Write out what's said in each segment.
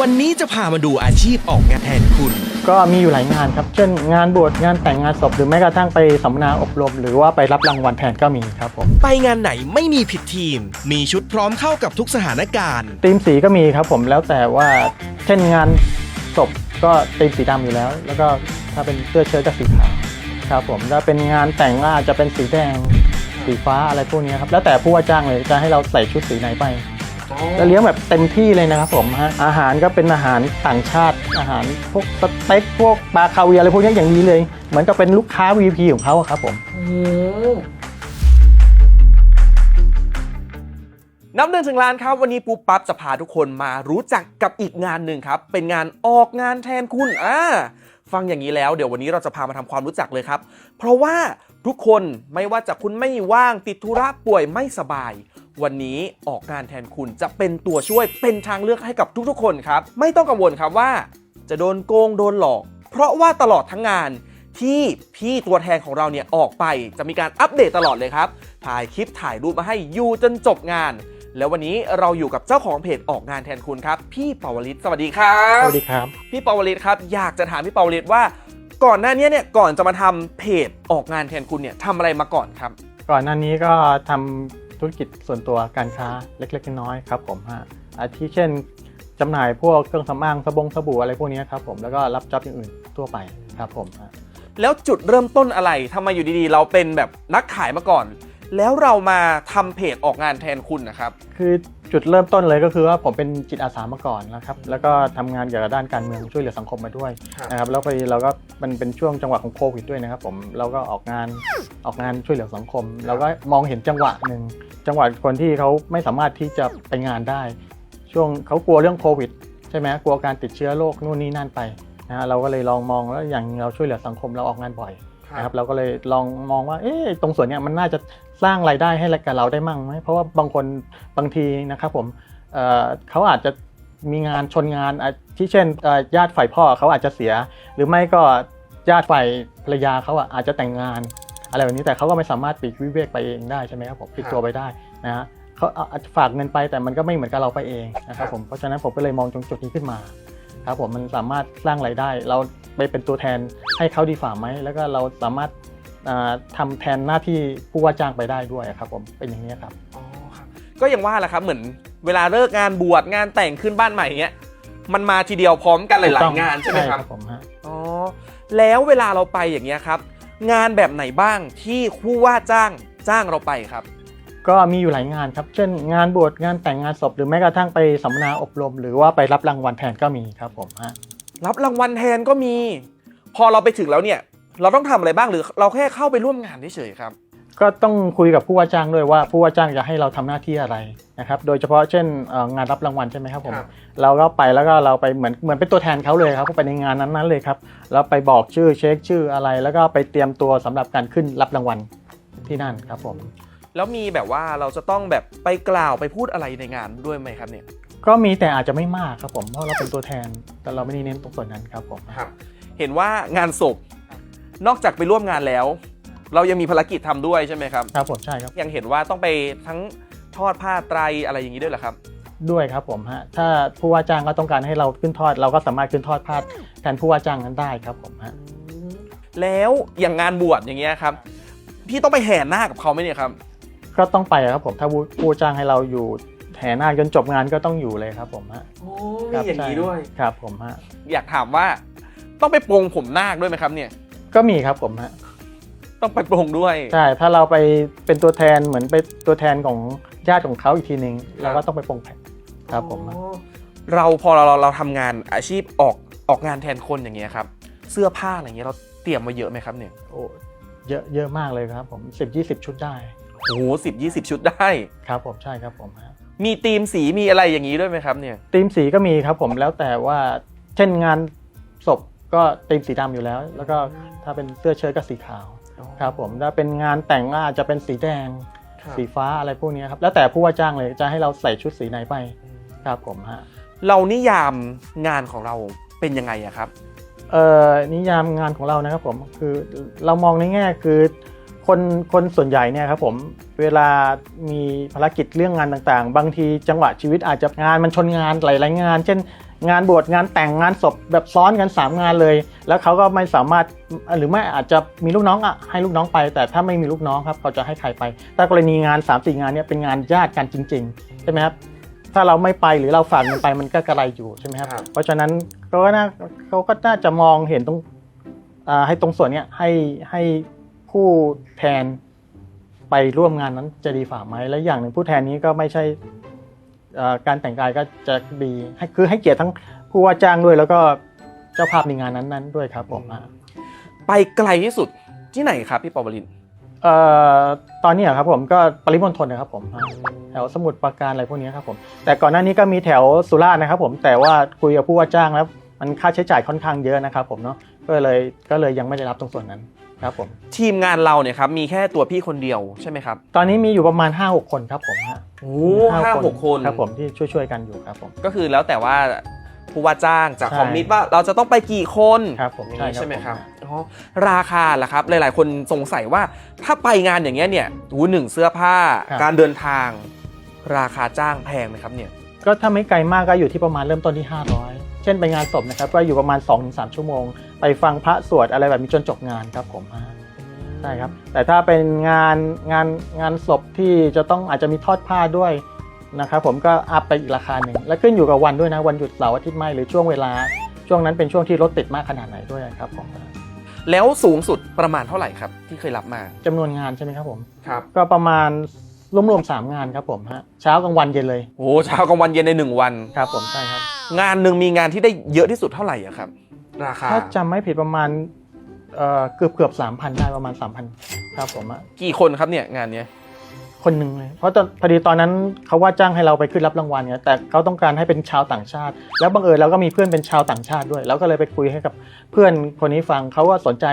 วันนี้จะพามาดูอาชีพออกงานแทนคุณ ก็มีอยู่หลายงานครับ เช่นงานบวชงานแต่งงานศพหรือแม้กระทั่งไปสัมมนาอบรม หรือว่าไปรับรางวัลแทนก็มีครับผมไปงานไหนไม่มีผิดทีม มีชุดพร้อมเข้ากับทุกสถานการณ์ ธีมสีก็มีครับผมแล้วแต่ว่าเช่นงานศพก็ธีมสีดำอยู่แล้ว แล้วก็ถ้าเป็นเสื้อเชิ้ตก็สีขาวครับผมถ้าเป็นงานแต่งก็อาจจะเป็นสีแดงสีฟ้าอะไรพวกนี้ครับแล้วแต่ผู้ว่าจ้างเลยจะให้เราใส่ชุดสีไหนไป แล้วเลี้ยงแบบเต็มที่เลยนะครับผมฮะอาหารก็เป็นอาหารต่างชาติ อาหารพวกสเต็กพวกปลาคาเวียอะไรพวกนี้อย่างนี้เลย เหมือนกับเป็นลูกค้า VP ของเขาอะครับผม นับหนึ่งถึงล้านครับ วันนี้ปุ๊บปั๊บจะพาทุกคนมารู้จักกับอีกงานหนึ่งครับ เป็นงานออกงานแทนคุณอ่าฟังอย่างนี้แล้วเดี๋ยววันนี้เราจะพามาทำความรู้จักเลยครับ เพราะว่าทุกคนไม่ว่าจะคุณไม่ว่างติดธุระป่วยไม่สบาย วันนี้ออกงานแทนคุณจะเป็นตัวช่วยเป็นทางเลือกให้กับทุกๆ คนครับ ไม่ต้องกังวลครับว่า จะโดนโกงโดนหลอก เพราะว่าตลอดทั้งงานที่พี่ตัวแทนของเราเนี่ยออกไปจะมีการอัปเดตตลอดเลยครับถ่ายคลิปถ่ายรูปมาให้อยู่จนจบงาน แล้ววันนี้เราอยู่กับเจ้าของเพจออกงานแทนคุณครับ พี่ปาวลิตสวัสดีครัสบวัสดีครับ พี่ปาวลิตครับอยากจะถามพี่ปาวลิตว่า ก่อนหน้านี้เนี่ยก่อนจะมาทำเพจออกงานแทนคุณเนี่ยทำอะไรมาก่อนครับ ก่อนหน้านี้ก็ทำ ธุรกิจส่วนตัวการค้าเล็กๆน้อยๆครับผมฮะอาทิเช่นจำหน่ายพวกเครื่องสำอางสบงสบู่อะไรพวกนี้ครับผมแล้วก็รับจ็อบอย่างอื่นทั่วไปครับผมฮะแล้วจุดเริ่มต้นอะไรทำไมอยู่ดีๆ เราเป็นแบบนักขายมาก่อน แล้วเรามาทำเพจออกงานแทนคุณนะครับ คือ จุดเริ่มต้นเลยก็คือว่าผมเป็นจิตอาสามาก่อนนะครับแล้วก็ทำงานเกี่ยวกับด้านการเมืองช่วยเหลือสังคมมาด้วยครับนะครับแล้วพอดีเราก็มันเป็นช่วงจังหวะของโควิดด้วยนะครับผมเราก็ออกงานออกงานช่วยเหลือสังคมเราก็มองเห็นจังหวะหนึ่งจังหวะคนที่เขาไม่สามารถที่จะไปงานได้ ช่วงเขากลัวเรื่องโควิดใช่ไหมกลัวการติดเชื้อโรคนู่นนี่นั่นไปนะฮะเราก็เลยลองมองแล้วอย่างเราช่วยเหลือสังคมเราออกงานบ่อย นะครับเราก็เลยลองมองว่าเอ๊ะตรงส่วนเนี้ยมันน่าจะสร้างรายได้ให้กับเราได้มั่งไหมเพราะว่าบางคนบางทีนะครับผมเเขาอาจจะมีงานชนงานที่เช่นญาติฝ่ายพ่อเขาอาจจะเสีย หรือไม่ก็ญาติฝ่ายภรรยาเขาอาจจะแต่งงาน อะไรแบบนี้แต่เขาก็ไม่สามารถปลีกวิเวกไปเองได้ใช่ไหมครับผมปลีกตัวไปได้นะฮะเขาอาจจะฝากเงินไปแต่มันก็ไม่เหมือนกับเราไปเองนะครับผมเพราะฉะนั้นผมก็เลยมองตรงจุดนี้ขึ้นมาครับผมมันสามารถสร้างรายได้ เรา ไปเป็นตัวแทนให้เขาดีฝ่าไหมแล้วก็เราสามารถอ่าทำแทนหน้าที่ผู้ว่าจ้างไปได้ด้วยครับผมเป็นอย่างนี้ครับอ๋อครับก็อย่างว่าแหละครับเหมือนเวลาเลิกงานบวชงานแต่งขึ้นบ้านใหม่เงี้ยมันมาทีเดียวพร้อมกันหลายๆงานใช่ไหมครับผมฮะอ๋อแล้วเวลาเราไปอย่างเงี้ยครับ งานแบบไหนบ้างที่ผู้ว่าจ้างจ้างเราไปครับ ก็มีอยู่หลายงานครับ เช่น งานบวชงานแต่งงานศพหรือแม้กระทั่งไปสัมมนาอบรม หรือว่าไปรับรางวัลแทนก็มีครับผมฮะ รับรางวัลแทนก็มี พอเราไปถึงแล้วเนี่ย เราต้องทำอะไรบ้างหรือเราแค่เข้าไปร่วมงานเฉยๆครับ ก็ต้องคุยกับผู้ว่าจ้างด้วยว่าผู้ว่าจ้างจะให้เราทำหน้าที่อะไรนะครับ โดยเฉพาะเช่นเอ่องานรับรางวัลใช่ไหมครับผมครับเราก็ไปแล้วก็เราไปเหมือนเหมือนเป็นตัวแทนเขาเลยครับไปในงานนั้นๆเลยครับแล้วไปบอกชื่อเช็คชื่ออะไร แล้วก็ไปเตรียมตัวสำหรับการขึ้นรับรางวัลที่นั่นครับผมแล้วมีแบบว่าเราจะต้องแบบไปกล่าวไปพูดอะไรในงานด้วยไหมครับเนี่ย ก็มีแต่อาจจะไม่มากครับผม เพราะเราเป็นตัวแทน แต่เราไม่ได้เน้นตรงส่วนนั้นครับผม ครับ เห็นว่างานศพนอกจากไปร่วมงานแล้ว เรายังมีภารกิจทำด้วยใช่ไหมครับ ครับผมใช่ครับ ยังเห็นว่าต้องไปทั้งทอดผ้าไตรอะไรอย่างนี้ด้วยเหรอครับ ด้วยครับผมฮะ ถ้าผู้ว่าจ้างก็ต้องการให้เราขึ้นทอด เราก็สามารถขึ้นทอดพาดแทนผู้ว่าจ้างนั้นได้ครับผมฮะ แล้วอย่างงานบวชอย่างเงี้ยครับ พี่ต้องไปแห่หน้ากับเขาไหมเนี่ยครับ ก็ต้องไปครับผม ถ้าผู้ผู้จ้างให้เราอยู่ แห่นาคจนจบงานก็ต้องอยู่เลยครับผมฮะโอ้คมีรับอย่างนี้ใช่ด้วย ครับผมฮะอยากถามว่าต้องไปปรงผมนาคด้วยไหมครับเนี่ย ก็มีครับผมฮะต้องไปปรงด้วย ใช่ถ้าเราไปเป็นตัวแทนเหมือนเป็นตัวแทนของญาติของเขาอีกทีหนึ่งเราก็ต้องไปปรงแผ่นครับผมฮะอ๋อเราพอเราเราเราทำงานอาชีพออกออกงานแทนคนอย่างเงี้ยครับ เสื้อผ้าอะไรเงี้ยเราเตรียมมาเยอะไหมครับเนี่ยโอ้เยอะเยอะมากเลยครับผม 10 20 ชุดได้โอ้โหสิบยี่สิบชุดได้ ครับผมใช่ครับผมฮะ มีธีมสีมีอะไรอย่างนี้ด้วยไหมครับเนี่ย ธีมสีก็มีครับผมแล้วแต่ว่าเช่นงานศพก็ธีมสีดำอยู่แล้ว แล้วก็ถ้าเป็นเสื้อเชิ้ตก็สีขาวครับผมถ้าเป็นงานแต่งก็อาจจะเป็นสีแดง สีฟ้าอะไรพวกนี้ครับแล้วแต่ผู้ว่าจ้างเลยจะให้เราใส่ชุดสีไหนไปครับผมฮะเรานิยามงานของเราเป็นยังไงอะครับ เอ่อนิยามงานของเรานะครับผมคือเรามองในแง่คือคนคนส่วนใหญ่เนี่ยครับผม เวลามีภารกิจเรื่องงานต่างๆ บางทีจังหวะชีวิตอาจจะงานมันชนงานหลายๆงาน เช่น งานบวชงานแต่งงานศพแบบซ้อนกันสามงานเลย แล้วเขาก็ไม่สามารถหรือไม่อาจจะมีลูกน้องอะให้ลูกน้องไป แต่ถ้าไม่มีลูกน้องครับเขาจะให้ใครไป แต่กรณีงาน3ามสี่งานเนี้ยเป็นงานญาติกันจริงๆใช่ไหมครับถ้าเราไม่ไปหรือเราฝากเงินไปมันก็กระไรอยู่ใช่ไหมครับครับเพราะฉะนั้นเขาก็น่าเขาก็น่าจะมองเห็นตรงอ่าให้ตรงส่วนเนี้ยให้ให้ผู้แทน ไปร่วมงานนั้นจะดีฝ่าไหมและอย่างหนึ่งผู้แทนนี้ก็ไม่ใช่เอ่อการแต่งกายก็จะดีให้คือให้เกียรติทั้งผู้ว่าจ้างด้วย แล้วก็เจ้าภาพในงานนั้นๆด้วยครับผมอ่าไปไกลที่สุดที่ไหนครับพี่ปาวลินเอ่อตอนนี้อะครับผมก็ปริมณฑลนะครับผมอ่าแถวสมุทรปราการอะไรพวกนี้ครับผมแต่ก่อนหน้านี้ก็มีแถวสุราษฎร์นะครับผมแต่ว่าคุยกับผู้ว่าจ้างแล้วมันค่าใช้จ่ายค่อนข้างเยอะนะครับผมเนาะก็เลยก็เลยยังไม่ได้รับตรงส่วนนั้น ครับผม ทีมงานเราเนี่ยครับมีแค่ตัวพี่คนเดียวใช่ไหมครับ ตอนนี้มีอยู่ประมาณ 5-6 คนครับผมฮะโอ้ห้าหกคนครับผมที่ช่วยๆกันอยู่ครับผม ก็คือแล้วแต่ว่าผู้ว่าจ้างจะใช่ คอมมิตว่าเราจะต้องไปกี่คนครับผมอย่างนี้ใช่ครับใช่ไหมครับผมอ๋อราคาล่ะครับ หลาย ๆ คนสงสัยว่าถ้าไปงานอย่างเงี้ยเนี่ยหูหนึ่งเสื้อผ้า การเดินทาง ราคาจ้างแพงไหมครับเนี่ย ก็ถ้าไม่ไกลมากก็อยู่ที่ประมาณเริ่มต้นที่ 500เช่นไปงานศพนะครับก็อยู่ประมาณ 2-3 ชั่วโมง ไปฟังพระสวดอะไรแบบนี้จนจบงานครับผมฮะใช่ครับแต่ถ้าเป็นงานงานงานศพที่จะต้องอาจจะมีทอดผ้าด้วยนะครับผมก็อัพไปอีกราคาหนึ่งและขึ้นอยู่กับวันด้วยนะวันหยุดเสาร์อาทิตย์ไม่หรือช่วงเวลา ช่วงนั้นเป็นช่วงที่รถติดมากขนาดไหนด้วยครับผมแล้วสูงสุดประมาณเท่าไหร่ครับที่เคยรับมาจำนวนงานใช่ไหมครับผมครับก็ประมาณ รวมๆสามงานครับผมฮะเช้ากลางวันเย็นเลยโอ้เช้ากลางวันเย็นในหนึ่งวัน ครับผมใช่ครับ งานหนึ่งมีงานที่ได้เยอะที่สุดเท่าไหร่อะครับ ราคา ถ้าจำไม่ผิดประมาณเอ่อเกือบเกือบสามพันได้ประมาณสามพันครับผมอะกี่คนครับเนี่ยงานเนี้ยคนหนึ่งเลย เพราะตอนพอดีตอนนั้นเขาว่าจ้างให้เราไปขึ้นรับรางวัลเนี่ยแต่เขาต้องการให้เป็นชาวต่างชาติ แล้วบังเอิญเราก็มีเพื่อนเป็นชาวต่างชาติด้วย แล้วก็เลยไปคุยให้กับเพื่อนคนนี้ฟังเขาว่าสนใจ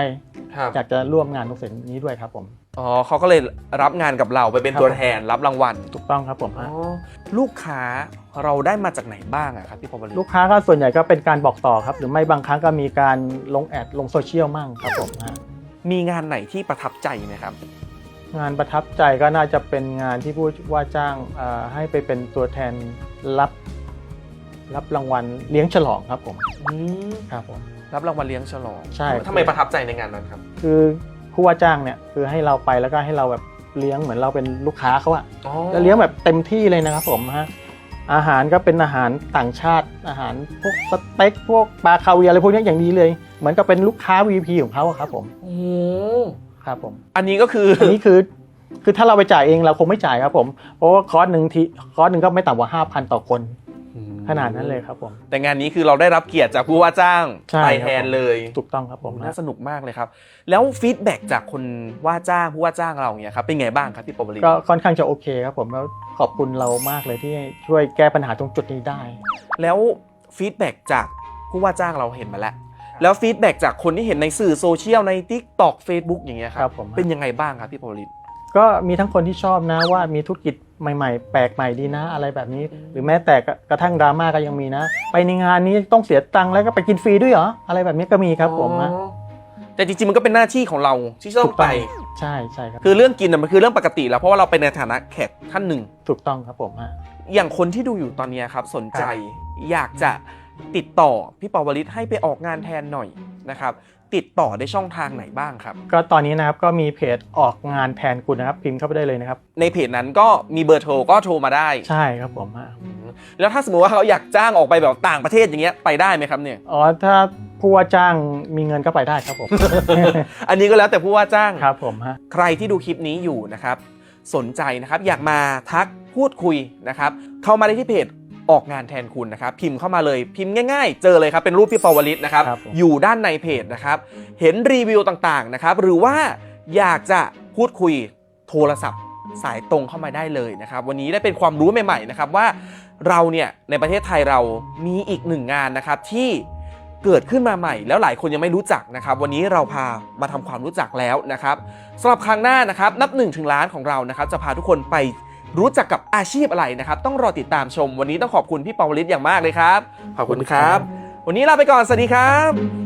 ครับ อยากจะร่วมงานตรงส่วนนี้ด้วยครับผม อ๋อเขาก็เลยรับงานกับเราไปเป็นครับตัวแทนรับรางวัลถูกต้องครับผมอ๋อฮะลูกค้าเราได้มาจากไหนบ้างอะครับพี่ปวลินลูกค้าก็ส่วนใหญ่ก็เป็นการบอกต่อครับ หรือไม่บางครั้งก็มีการลงแอดลงโซเชียลมั่งครับผมฮะมีงานไหนที่ประทับใจไหมครับ งานประทับใจก็น่าจะเป็นงานที่ผู้ว่าจ้างเอ่อให้ไปเป็นตัวแทนรับ รับรางวัลเลี้ยงฉลองครับผมอืมครับผมรับรางวัลเลี้ยงฉลองใช่ทำไมประทับใจในงานนั้นครับ คือ ผู้ว่าจ้างเนี่ยคือให้เราไปแล้วก็ให้เราแบบเลี้ยงเหมือนเราเป็นลูกค้าเขาอะอ๋อแล้วเลี้ยงแบบเต็มที่เลยนะครับผมฮะอาหารก็เป็นอาหารต่างชาติอาหารพวกสเต็กพวกปลาคาเวียร์อะไรพวกนี้อย่างดีเลย เหมือนกับเป็นลูกค้า VP ของเขาอะครับผมโอ้โหครับผม อันนี้ก็คืออันนี้คือคือถ้าเราไปจ่ายเองเราคงไม่จ่ายครับผม เพราะว่าคอร์สหนึ่งทีคอร์สหนึ่งก็ไม่ต่ำกว่า5,000ต่อคน ขนาดนั้นเลยครับผม แต่งานนี้คือเราได้รับเกียรติจากผู้ว่าจ้างใช่ไปครับแทนเลยถูกต้องครับผมน่าสนุกมากเลยครับ แล้วฟีดแบ็กจากคนว่าจ้างผู้ว่าจ้างเราเนี่ยครับเป็นไงบ้างครับพี่ปวลินก็ค่อนข้างจะโอเคครับผมแล้วขอบคุณเรามากเลยที่ช่วยแก้ปัญหาตรงจุดนี้ได้ แล้วฟีดแบ็กจากผู้ว่าจ้างเราเห็นมาแล้วแล้วฟีดแบ็กจากคนที่เห็นในสื่อโซเชียลใน Tik t o k Facebook อย่างเงี้ยคครัรับบผมเป็นยังไงบ้างครับพี่ปวลินก็มีทั้งคนที่ชอบนะว่ามีธุรกิจ ใหม่ๆ แปลกใหม่ดีนะอะไรแบบนี้ หรือแม้แต่กระทั่งดราม่าก็ยังมีนะ ไปในงานนี้ต้องเสียตังค์แล้วก็ไปกินฟรีด้วยเหรออะไรแบบนี้ก็มีครับผมนะอ๋อแต่จริงๆมันก็เป็นหน้าที่ของเราที่จะต้ถูองกต้ไปองใช่ใช่ครับคือเรื่องกินน่ะมันคือเรื่องปกติแล้วเพราะว่าเราเป็นในฐานะแขกท่านหนึ่ง ถูกต้องครับผมฮะอย่างคนที่ดูอยู่ตอนเนี้ยครับสนใจอยากจะติดต่อพี่ปาวลิตให้ไปออกงานแทนหน่อย นะครับติดต่อได้ช่องทางไหนบ้างครับ ก็ตอนนี้นะครับก็มีเพจออกงานแทนคุณนะครับพิมพ์เข้าไปได้เลยนะครับ ในเพจนั้นก็มีเบอร์โทรก็โทรมาได้ใช่ครับผมฮะแล้วถ้าสมมติว่าเขาอยากจ้างออกไปแบบต่างประเทศอย่างเงี้ยไปได้ไหมครับเนี่ยอ๋อถ้าผู้ว่าจ้างมีเงินก็ไปได้ครับผม อันนี้ก็แล้วแต่ผู้ว่าจ้างครับผมฮะใครที่ดูคลิปนี้อยู่นะครับ สนใจนะครับอยากมาทักพูดคุยนะครับ เข้ามาได้ที่เพจ ออกงานแทนคุณนะครับ พิมพ์เข้ามาเลยพิมพ์ง่ายๆ เจอเลยครับ เป็นรูปพี่ปาวลิตนะครับ ครับผม อยู่ด้านในเพจนะครับ เห็นรีวิวต่างๆนะครับ หรือว่าอยากจะพูดคุยโทรศัพท์สายตรงเข้ามาได้เลยนะครับ วันนี้ได้เป็นความรู้ใหม่ๆนะครับว่าเราเนี่ยในประเทศไทยเรามีอีกหนึ่งงานนะครับที่เกิดขึ้นมาใหม่ แล้วหลายคนยังไม่รู้จักนะครับ วันนี้เราพามาทำความรู้จักแล้วนะครับ สำหรับครั้งหน้านะครับนับ1นถึงล้านของเรานะครับจะพาทุกคนไป รู้จักกับอาชีพอะไรนะครับ ต้องรอติดตามชม วันนี้ต้องขอบคุณพี่ปาวลิตอย่างมากเลยครับ ขอบคุณครับ วันนี้ลาไปก่อน สวัสดีครับ